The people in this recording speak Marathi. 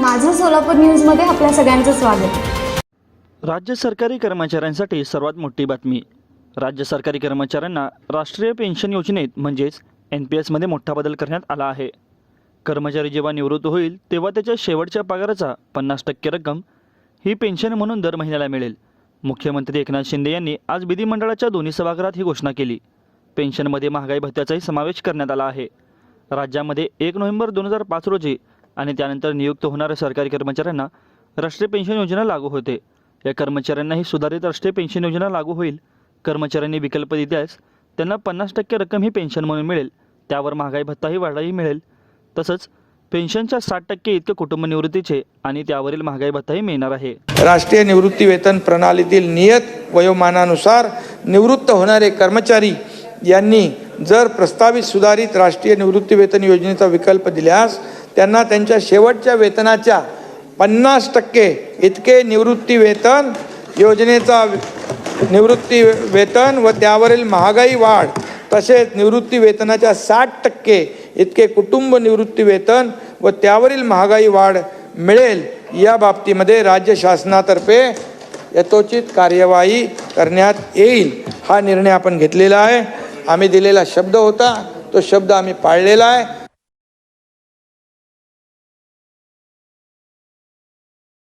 माझं सोलापूर न्यूजमध्ये आपल्या सगळ्यांचं स्वागत. राज्य सरकारी कर्मचाऱ्यांसाठी सर्वात मोठी बातमी. राज्य सरकारी कर्मचाऱ्यांना राष्ट्रीय पेन्शन योजनेत म्हणजेच एन पी एसमध्ये मोठा बदल करण्यात आला आहे. कर्मचारी जेव्हा निवृत्त होईल तेव्हा त्याच्या शेवटच्या पगाराचा पन्नास टक्के रक्कम ही पेन्शन म्हणून दर महिन्याला मिळेल. मुख्यमंत्री एकनाथ शिंदे यांनी आज विधिमंडळाच्या दोन्ही सभागृहात ही घोषणा केली. पेन्शनमध्ये महागाई भत्त्याचाही समावेश करण्यात आला आहे. राज्यामध्ये एक नोव्हेंबर दोन हजार पाच रोजी आणि त्यानंतर नियुक्त होणाऱ्या सरकारी कर्मचाऱ्यांना राष्ट्रीय पेन्शन योजना लागू होते. या कर्मचाऱ्यांनाही सुधारित राष्ट्रीय पेन्शन योजना लागू होईल. कर्मचाऱ्यांनी विकल्प दिल्यास त्यांना पन्नास टक्के रक्कम ही पेन्शन म्हणून मिळेल. त्यावर महागाई भत्ताही वाढाही मिळेल. तसंच पेन्शनच्या साठ टक्के इतके कुटुंब निवृत्तीचे आणि त्यावरील महागाई भत्ताही मिळणार आहे. राष्ट्रीय निवृत्ती वेतन प्रणालीतील नियत वयोमानानुसार निवृत्त होणारे कर्मचारी यांनी जर प्रस्तावित सुधारित राष्ट्रीय निवृत्ती वेतन योजनेचा विकल्प दिल्यास त्यांना त्यांच्या शेवटच्या वेतनाच्या पन्नास टक्के इतके निवृत्ती वेतन योजनेचा निवृत्ती वेतन व त्यावरील महागाई वाढ तसेच निवृत्ती वेतनाच्या साठ टक्के इतके कुटुंब निवृत्ती वेतन व त्यावरील महागाई वाढ मिळेल या बाबतीमध्ये राज्य शासनातर्फे यथोचित कार्यवाही करण्यात येईल. हा निर्णय आपण घेतलेला आहे. आम्ही दिलेला शब्द होता तो शब्द आम्ही पाळलेला आहे.